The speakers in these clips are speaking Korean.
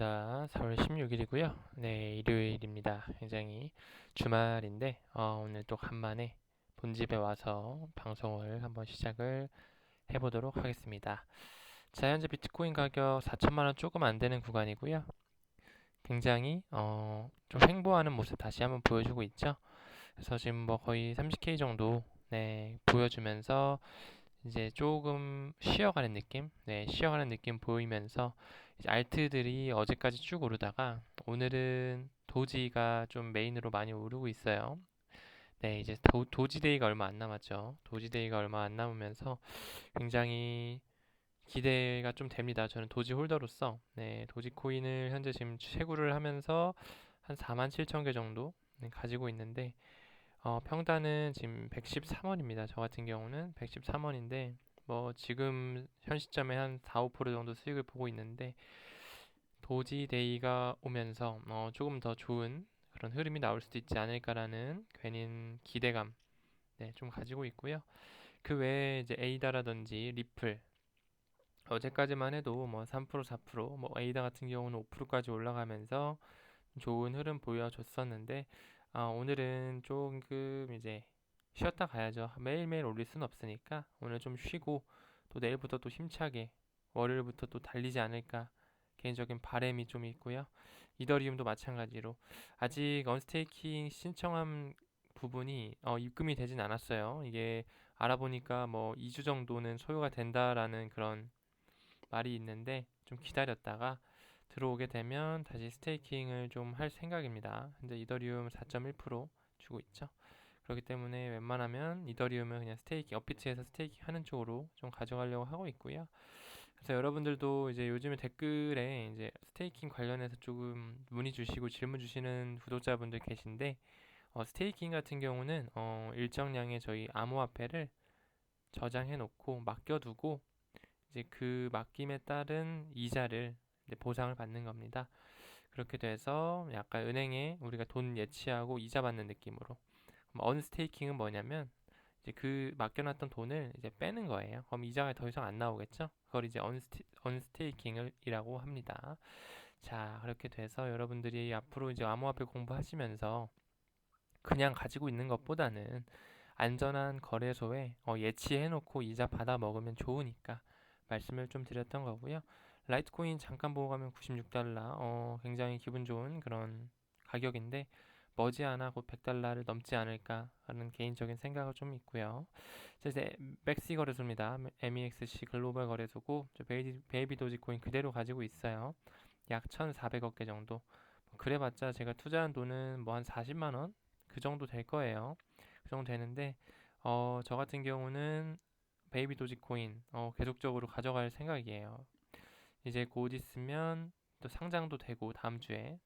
자, 4월 16일이고요. 네, 일요일입니다. 굉장히 주말인데 어, 오늘 또 간만에 본집에 와서 방송을 한번 시작을 해보도록 하겠습니다. 자, 현재 비트코인 가격 4천만 원 조금 안 되는 구간이고요. 굉장히 어, 좀 횡보하는 모습 다시 한번 보여주고 있죠. 그래서 지금 뭐 거의 30K 정도 네, 보여주면서 이제 조금 쉬어가는 느낌, 네, 쉬어가는 느낌 보이면서 알트들이 어제까지 쭉 오르다가 오늘은 도지가 좀 메인으로 많이 오르고 있어요. 네, 이제 도, 도지데이가 얼마 안 남았죠. 도지데이가 얼마 안 남으면서 굉장히 기대가 좀 됩니다. 저는 도지 홀더로서 네, 도지 코인을 현재 지금 채굴을 하면서 한 4만 7천 개 정도 네, 가지고 있는데 어, 평단은 지금 113원입니다. 저 같은 경우는 113원인데 뭐 지금 현 시점에 한 4, 5% 정도 수익을 보고 있는데 도지데이가 오면서 어, 조금 더 좋은 그런 흐름이 나올 수도 있지 않을까라는 괜히 기대감 네, 좀 가지고 있고요. 그 외에 이제 에이다라든지 리플 어제까지만 해도 뭐 3%, 4%, 뭐 에이다 같은 경우는 5%까지 올라가면서 좋은 흐름 보여줬었는데 아, 오늘은 조금 이제 쉬었다 가야죠. 매일매일 올릴 수는 없으니까 오늘 좀 쉬고 또 내일부터 또 힘차게 월요일부터 또 달리지 않을까 개인적인 바람이 좀 있고요. 이더리움도 마찬가지로 아직 언스테이킹 신청한 부분이 어, 입금이 되진 않았어요. 이게 알아보니까 뭐 2주 정도는 소요가 된다라는 그런 말이 있는데 좀 기다렸다가 들어오게 되면 다시 스테이킹을 좀 할 생각입니다. 현재 이더리움 4.1% 주고 있죠. 그렇기 때문에 웬만하면 이더리움은 그냥 스테이킹, 업비트에서 스테이킹 하는 쪽으로 좀 가져가려고 하고 있고요. 그래서 여러분들도 이제 요즘에 댓글에 이제 스테이킹 관련해서 조금 문의 주시고 질문 주시는 구독자분들 계신데 어, 스테이킹 같은 경우는 어, 일정량의 저희 암호화폐를 저장해 놓고 맡겨두고 이제 그 맡김에 따른 이자를 보상을 받는 겁니다. 그렇게 돼서 약간 은행에 우리가 돈 예치하고 이자 받는 느낌으로. 언스테이킹은 뭐냐면 이제 그 맡겨놨던 돈을 이제 빼는 거예요. 그럼 이자가 더 이상 안 나오겠죠? 그걸 이제 언스테, 언스테이킹이라고 합니다. 자, 그렇게 돼서 여러분들이 앞으로 이제 암호화폐 공부하시면서 그냥 가지고 있는 것보다는 안전한 거래소에 어, 예치해놓고 이자 받아 먹으면 좋으니까 말씀을 좀 드렸던 거고요. 라이트코인 잠깐 보고 가면 96달러, 어, 굉장히 기분 좋은 그런 가격인데 머지않아 곧 100달러를 넘지 않을까 하는 개인적인 생각을 좀 있고요. 이제 맥시 거래소입니다. MEXC 글로벌 거래소고 베이비, 베이비 도지코인 그대로 가지고 있어요. 약 1,400억 개 정도. 뭐 그래봤자 제가 투자한 돈은 뭐 한 40만 원 그 정도 될 거예요. 그 정도 되는데 어, 저 같은 경우는 베이비 도지코인 어, 계속적으로 가져갈 생각이에요. 이제 곧 있으면 또 상장도 되고 다음 주에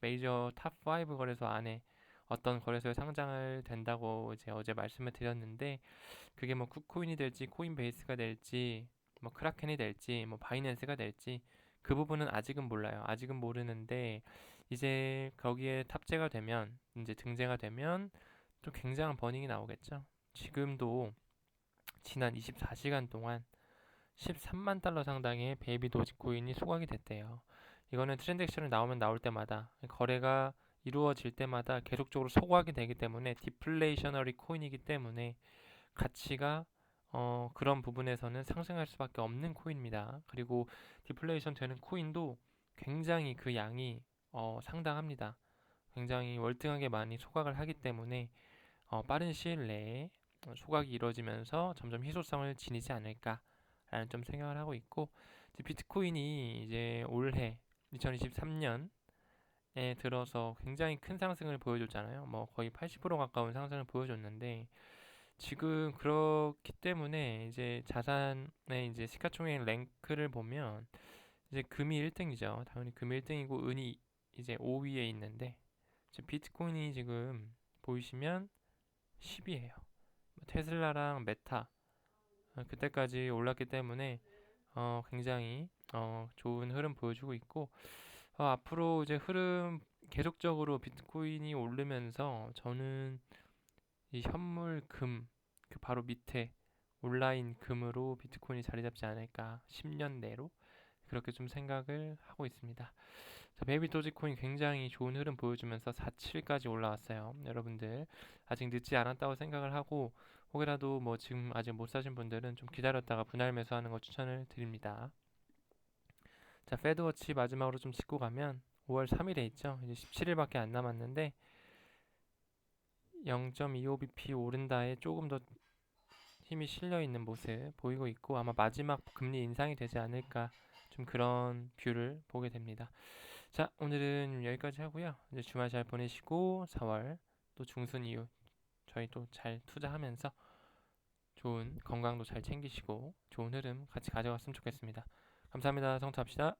메이저 탑 5 거래소 안에 어떤 거래소에 상장을 된다고 이제 어제 말씀을 드렸는데 그게 뭐 쿠코인이 될지 코인베이스가 될지 뭐 크라켄이 될지 뭐 바이낸스가 될지 그 부분은 아직은 몰라요. 아직은 모르는데 이제 거기에 탑재가 되면 이제 등재가 되면 또 굉장한 버닝이 나오겠죠. 지금도 지난 24시간 동안 13만 달러 상당의 베이비 도지코인이 소각이 됐대요. 이거는 트랜잭션이 나오면 나올 때마다 거래가 이루어질 때마다 계속적으로 소각이 되기 때문에 디플레이셔너리 코인이기 때문에 가치가 어, 그런 부분에서는 상승할 수밖에 없는 코인입니다. 그리고 디플레이션 되는 코인도 굉장히 그 양이 어, 상당합니다. 굉장히 월등하게 많이 소각을 하기 때문에 어, 빠른 시일 내에 소각이 이루어지면서 점점 희소성을 지니지 않을까라는 좀 생각을 하고 있고 비트코인이 이제 올해 2023년에 들어서 굉장히 큰 상승을 보여줬잖아요. 뭐 거의 80% 가까운 상승을 보여줬는데 지금 그렇기 때문에 이제 자산의 이제 시가총액 랭크를 보면 이제 금이 1등이죠. 당연히 금이 1등이고 은이 이제 5위에 있는데 비트코인이 지금 보이시면 10위예요. 뭐 테슬라랑 메타 어, 그때까지 올랐기 때문에 어, 굉장히 어, 좋은 흐름 보여주고 있고 어, 앞으로 이제 흐름 계속적으로 비트코인이 오르면서 저는 이 현물 금 그 바로 밑에 온라인 금으로 비트코인이 자리 잡지 않을까 10년 내로 그렇게 좀 생각을 하고 있습니다. 자, 베이비 도지코인 굉장히 좋은 흐름 보여주면서 4.7까지 올라왔어요. 여러분들 아직 늦지 않았다고 생각을 하고 혹이라도 뭐 지금 아직 못 사신 분들은 좀 기다렸다가 분할 매수하는 거 추천을 드립니다. 자, 페드워치 마지막으로 좀 짚고 가면 5월 3일에 있죠. 이제 17일밖에 안 남았는데 0.25bp 오른다에 조금 더 힘이 실려 있는 모습 보이고 있고 아마 마지막 금리 인상이 되지 않을까 좀 그런 뷰를 보게 됩니다. 자, 오늘은 여기까지 하고요. 이제 주말 잘 보내시고 4월 또 중순 이후 저희 또잘 투자하면서 좋은 건강도 잘 챙기시고 좋은 흐름 같이 가져갔으면 좋겠습니다. 감사합니다. 성투합시다.